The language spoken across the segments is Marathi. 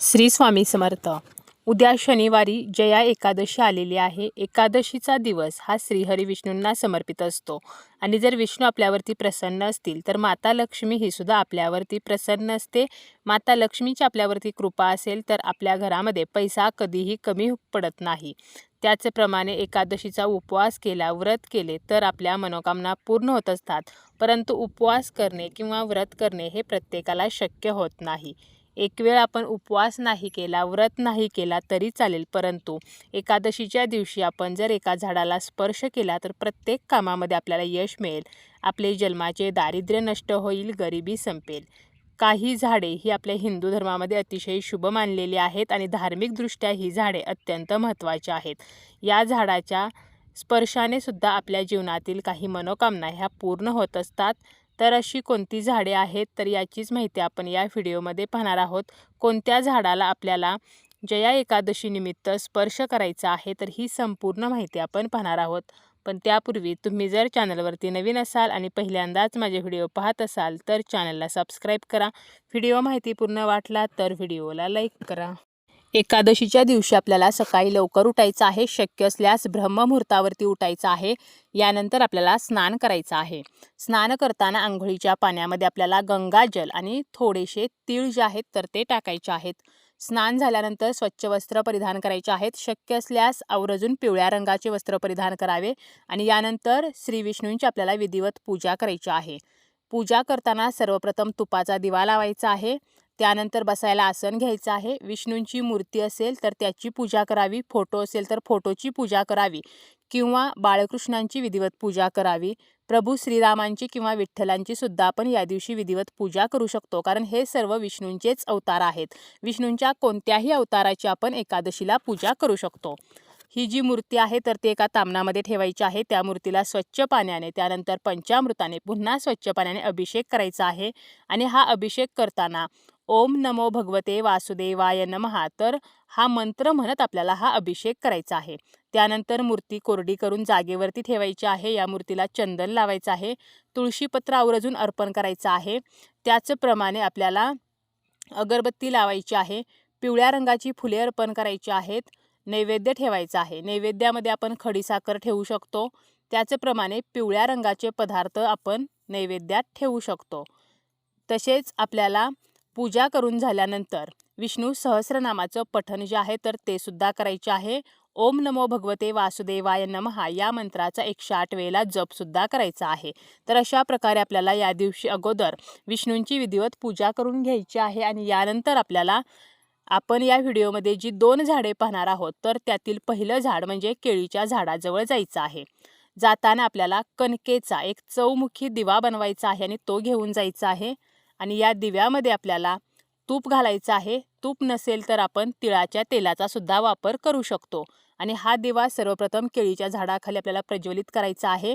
श्री स्वामी समर्थ. उद्या शनिवारी जया एकादशी आलेली आहे. एकादशीचा दिवस हा श्रीहरी विष्णूंना समर्पित असतो. आणि जर विष्णू आपल्यावरती प्रसन्न असतील तर माता लक्ष्मी ही सुद्धा आपल्यावरती प्रसन्न असते. माता लक्ष्मीची आपल्यावरती कृपा असेल तर आपल्या घरामध्ये पैसा कधीही कमी पडत नाही. त्याचप्रमाणे एकादशीचा उपवास केला व्रत केले तर आपल्या मनोकामना पूर्ण होत असतात. परंतु उपवास करणे किंवा व्रत करणे हे प्रत्येकाला शक्य होत नाही. एक वेळ आपण उपवास नाही केला व्रत नाही केला तरी चालेल. परंतु एकादशीच्या दिवशी आपण जर एका झाडाला स्पर्श केला तर प्रत्येक कामामध्ये आपल्याला यश मिळेल. आपले जन्माचे दारिद्र्य नष्ट होईल गरिबी संपेल. काही झाडे ही आपल्या हिंदू धर्मामध्ये अतिशय शुभ मानलेली आहेत आणि धार्मिकदृष्ट्या ही झाडे अत्यंत महत्त्वाची आहेत. या झाडाच्या स्पर्शाने सुद्धा आपल्या जीवनातील काही मनोकामना ह्या पूर्ण होत असतात. तर अशी कोणती झाडे आहेत तर याचीच माहिती आपण या व्हिडिओमध्ये पाहणार आहोत. कोणत्या झाडाला आपल्याला जया एकादशीनिमित्त स्पर्श करायचा आहे तर ही संपूर्ण माहिती आपण पाहणार आहोत. पण त्यापूर्वी तुम्ही जर चॅनलवरती नवीन असाल आणि पहिल्यांदाच माझे व्हिडिओ पाहत असाल तर चॅनलला सबस्क्राईब करा. व्हिडिओ माहिती पूर्ण वाटला तर व्हिडिओला लाईक करा. एकादशीच्या दिवशी आपल्याला सकाळी लवकर उठायचं आहे. शक्य असल्यास ब्रह्ममुहूर्तावरती उठायचं आहे. यानंतर आपल्याला स्नान करायचं आहे. स्नान करताना आंघोळीच्या पाण्यामध्ये आपल्याला गंगाजल आणि थोडेसे तीळ जे आहेत तर ते टाकायचे आहेत. स्नान झाल्यानंतर स्वच्छ वस्त्र परिधान करायचे आहेत. शक्य असल्यास आवर्जून पिवळ्या रंगाचे वस्त्र परिधान करावे आणि यानंतर श्री विष्णूंची आपल्याला विधिवत पूजा करायची आहे. पूजा करताना सर्वप्रथम तुपाचा दिवा लावायचा आहे. त्यानंतर बसायला आसन घ्यायचं आहे. विष्णूंची मूर्ती असेल तर त्याची पूजा करावी. फोटो असेल तर फोटोची पूजा करावी किंवा बाळकृष्णांची विधिवत पूजा करावी. प्रभू श्रीरामांची किंवा विठ्ठलांची सुद्धा आपण या दिवशी विधिवत पूजा करू शकतो. कारण हे सर्व विष्णूंचेच अवतार आहेत. विष्णूंच्या कोणत्याही अवताराची आपण एकादशीला पूजा करू शकतो. ही जी मूर्ती आहे तर ती एका तामणामध्ये ठेवायची आहे. त्या मूर्तीला स्वच्छ पाण्याने त्यानंतर पंचामृताने पुन्हा स्वच्छ पाण्याने अभिषेक करायचा आहे. आणि हा अभिषेक करताना ओम नमो भगवते वासुदेवाय नमहा. तर हा मंत्र म्हणत आपल्याला हा अभिषेक करायचा आहे. त्यानंतर मूर्ती कोरडी करून जागेवरती ठेवायची आहे. या मूर्तीला चंदन लावायचं आहे. तुळशीपत्र आवर्जून अर्पण करायचं आहे. त्याचप्रमाणे आपल्याला अगरबत्ती लावायची आहे. पिवळ्या रंगाची फुले अर्पण करायची आहेत. नैवेद्य ठेवायचा आहे. नैवेद्यामध्ये आपण खडीसाखर ठेवू शकतो. त्याचप्रमाणे पिवळ्या रंगाचे पदार्थ आपण नैवेद्यात ठेवू शकतो. तसेच आपल्याला पूजा करून झाल्यानंतर विष्णू सहस्रनामाचं पठण जे आहे तर ते सुद्धा करायचे आहे. ओम नमो भगवते वासुदेवाय नमहा या मंत्राचा एकशे आठ वेळेला जपसुद्धा करायचा आहे. तर अशा प्रकारे आपल्याला या दिवशी अगोदर विष्णूंची विधिवत पूजा करून घ्यायची आहे आणि यानंतर आपल्याला आपण या व्हिडिओमध्ये जी दोन झाडे पाहणार आहोत तर त्यातील पहिलं झाड म्हणजे केळीच्या झाडाजवळ जायचं आहे. जाताना आपल्याला कणकेचा एक चौमुखी दिवा बनवायचा आहे आणि तो घेऊन जायचा आहे. आणि या दिव्यामध्ये आपल्याला तूप घालायचं आहे. तूप नसेल तर आपण तिळाच्या तेलाचा सुद्धा वापर करू शकतो. आणि हा दिवा सर्वप्रथम केळीच्या झाडाखाली आपल्याला प्रज्वलित करायचा आहे.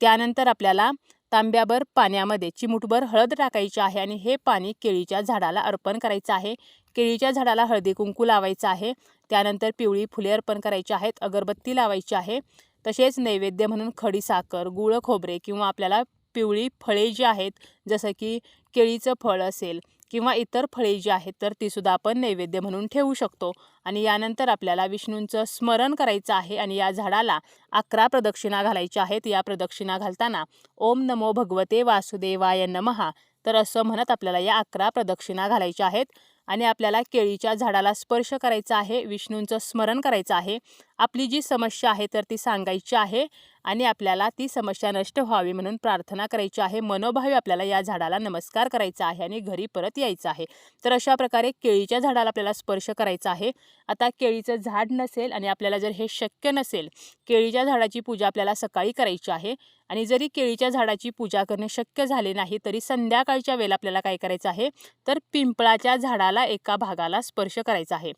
त्यानंतर आपल्याला तांब्याभर पाण्यामध्ये चिमुटभर हळद टाकायची आहे आणि हे पाणी केळीच्या झाडाला अर्पण करायचं आहे. केळीच्या झाडाला हळदी कुंकू लावायचं आहे. त्यानंतर पिवळी फुले अर्पण करायची आहेत. अगरबत्ती लावायची आहे. तसेच नैवेद्य म्हणून खडी साखर गुळ खोबरे किंवा आपल्याला पिवळी फळे जी आहेत जसं की केळीचं फळ असेल किंवा इतर फळे जी आहेत तर तीसुद्धा आपण नैवेद्य म्हणून ठेवू शकतो. आणि यानंतर आपल्याला विष्णूंचं स्मरण करायचं आहे आणि या झाडाला अकरा प्रदक्षिणा घालायच्या आहेत. या प्रदक्षिणा घालताना ओम नमो भगवते वासुदेवाय नमहा तर असं म्हणत आपल्याला या अकरा प्रदक्षिणा घालायच्या आहेत. आणि आपल्याला केळीच्या झाडाला स्पर्श करायचा आहे विष्णूंचं स्मरण करायचं आहे. आपली जी समस्या आहे तर ती सांगायची आहे आणि आपल्याला ती समस्या नष्ट व्हावी म्हणून प्रार्थना करायची आहे. मनोभावी आपल्याला या झाडाला नमस्कार करायचा आहे आणि घरी परत यायचं आहे. तर अशा प्रकारे केळीच्या झाडाला आपल्याला स्पर्श करायचा आहे. आता केळीचं झाड नसेल आणि आपल्याला जर हे शक्य नसेल केळीच्या झाडाची पूजा आपल्याला सकाळी करायची आहे आणि जरी केळीच्या झाडाची पूजा करणे शक्य झाले नाही तरी संध्याकाळच्या वेळेला आपल्याला काय करायचं आहे? तर पिंपळाच्या झाडाला एका भागाला स्पर्श करायचा आहे.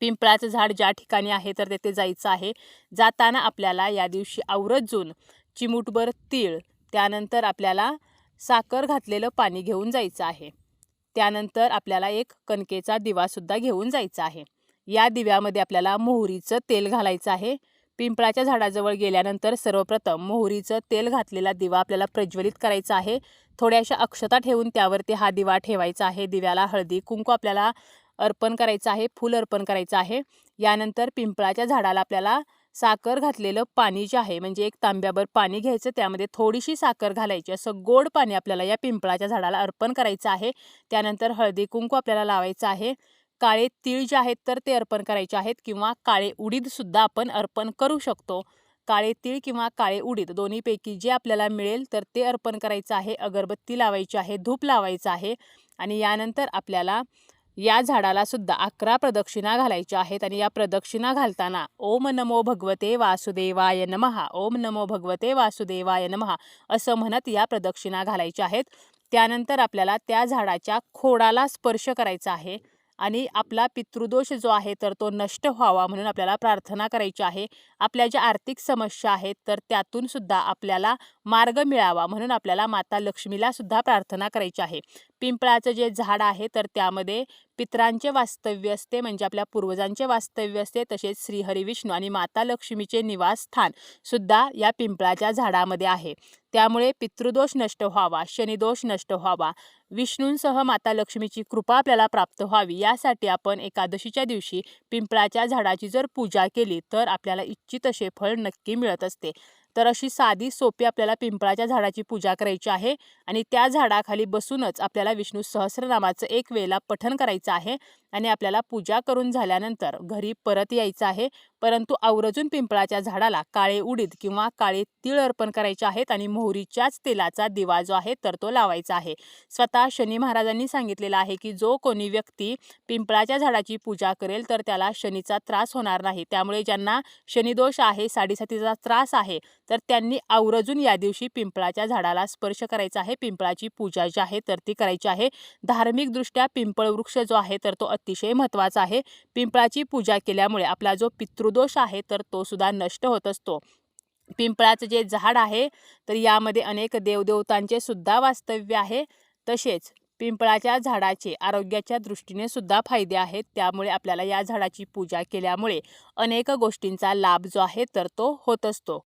पिंपळाचं झाड ज्या ठिकाणी आहे तर तेथे जायचं आहे. जाताना आपल्याला या दिवशी आवरजून चिमूटभर तीळ त्यानंतर आपल्याला साखर घातलेलं पाणी घेऊन जायचं आहे. त्यानंतर आपल्याला एक कणकेचा दिवासुद्धा घेऊन जायचा आहे. या दिव्यामध्ये आपल्याला मोहरीचं तेल घालायचं आहे. पिंपळाच्या झाडाजवळ गेल्यानंतर सर्वप्रथम मोहरीचं तेल घातलेला दिवा आपल्याला प्रज्वलित करायचा आहे. थोड्याशा अक्षता ठेवून त्यावरती हा दिवा ठेवायचा आहे. दिव्याला हळदी कुंकू आपल्याला अर्पण करायचं आहे फूल अर्पण करायचं आहे. यानंतर पिंपळाच्या झाडाला आपल्याला साखर घातलेलं पाणी जे आहे म्हणजे एक तांब्याभर पाणी घ्यायचं त्यामध्ये थोडीशी साखर घालायची. असं गोड पाणी आपल्याला या पिंपळाच्या झाडाला अर्पण करायचं आहे. त्यानंतर हळदी कुंकू आपल्याला लावायचं आहे. काळे तीळ जे आहेत तर ते अर्पण करायचे आहेत किंवा काळे उडीदसुद्धा आपण अर्पण करू शकतो. काळे तीळ किंवा काळे उडीद दोन्हीपैकी जे आपल्याला मिळेल तर ते अर्पण करायचं आहे. अगरबत्ती लावायची आहे धूप लावायचं आहे. आणि यानंतर आपल्याला या झाडाला सुद्धा अकरा प्रदक्षिणा घालायच्या आहेत आणि या प्रदक्षिणा घालताना ओम नमो भगवते वासुदेवाय नमहा ओम नमो भगवते वासुदेवाय नमहा असं म्हणत या प्रदक्षिणा घालायच्या आहेत. त्यानंतर आपल्याला त्या झाडाच्या खोडाला स्पर्श करायचा आहे. आणि आपला पितृदोष जो आहे तर तो नष्ट व्हावा म्हणून आपल्याला प्रार्थना करायची आहे. आपल्या ज्या आर्थिक समस्या आहेत तर त्यातून सुद्धा आपल्याला मार्ग मिळावा म्हणून आपल्याला माता लक्ष्मीला सुद्धा प्रार्थना करायची आहे. पिंपळाचं जे झाड आहे तर त्यामध्ये पितरांचे वास्तव्य असते म्हणजे आपल्या पूर्वजांचे वास्तव्य असते तसेच श्रीहरिविष्णू आणि माता लक्ष्मीचे निवासस्थान सुद्धा या पिंपळाच्या झाडामध्ये आहे. त्यामुळे पितृदोष नष्ट व्हावा शनिदोष नष्ट व्हावा विष्णूंसह माता लक्ष्मीची कृपा आपल्याला प्राप्त व्हावी. यासाठी आपण एकादशीच्या दिवशी पिंपळाच्या झाडाची जर पूजा केली तर आपल्याला इच्छित असे फळ नक्की मिळत असते. तर अशी साधी सोपी आपल्याला पिंपळाच्या झाडाची पूजा करायची आहे आणि त्या झाडाखाली बसूनच आपल्याला विष्णू सहस्रनामाचं एक वेळेला पठण करायचं आहे आणि आपल्याला पूजा करून झाल्यानंतर घरी परत यायचं आहे. परंतु आवर्जून पिंपळाच्या झाडाला काळे उडीद किंवा काळे तीळ अर्पण करायचे आहेत आणि मोहरीच्याच तेलाचा दिवा जो आहे तर तो लावायचा आहे. स्वतः शनी महाराजांनी सांगितलेलं आहे की जो कोणी व्यक्ती पिंपळाच्या झाडाची पूजा करेल तर त्याला शनीचा त्रास होणार नाही. त्यामुळे ज्यांना शनिदोष आहे साडेसातीचा त्रास आहे तर त्यांनी आवर्जून या दिवशी पिंपळाच्या झाडाला स्पर्श करायचा आहे. पिंपळाची पूजा जी आहे तर ती करायची आहे. धार्मिकदृष्ट्या पिंपळ वृक्ष जो आहे तर तो अतिशय महत्त्वाचा आहे. पिंपळाची पूजा केल्यामुळे आपला जो पितृदोष आहे तर तो सुद्धा नष्ट होत असतो. पिंपळाचं जे झाड आहे तर यामध्ये अनेक देवदेवतांचे सुद्धा वास्तव्य आहे. तसेच पिंपळाच्या झाडाचे आरोग्याच्या दृष्टीने सुद्धा फायदे आहेत. त्यामुळे आपल्याला या झाडाची पूजा केल्यामुळे अनेक गोष्टींचा लाभ जो आहे तर तो होत असतो.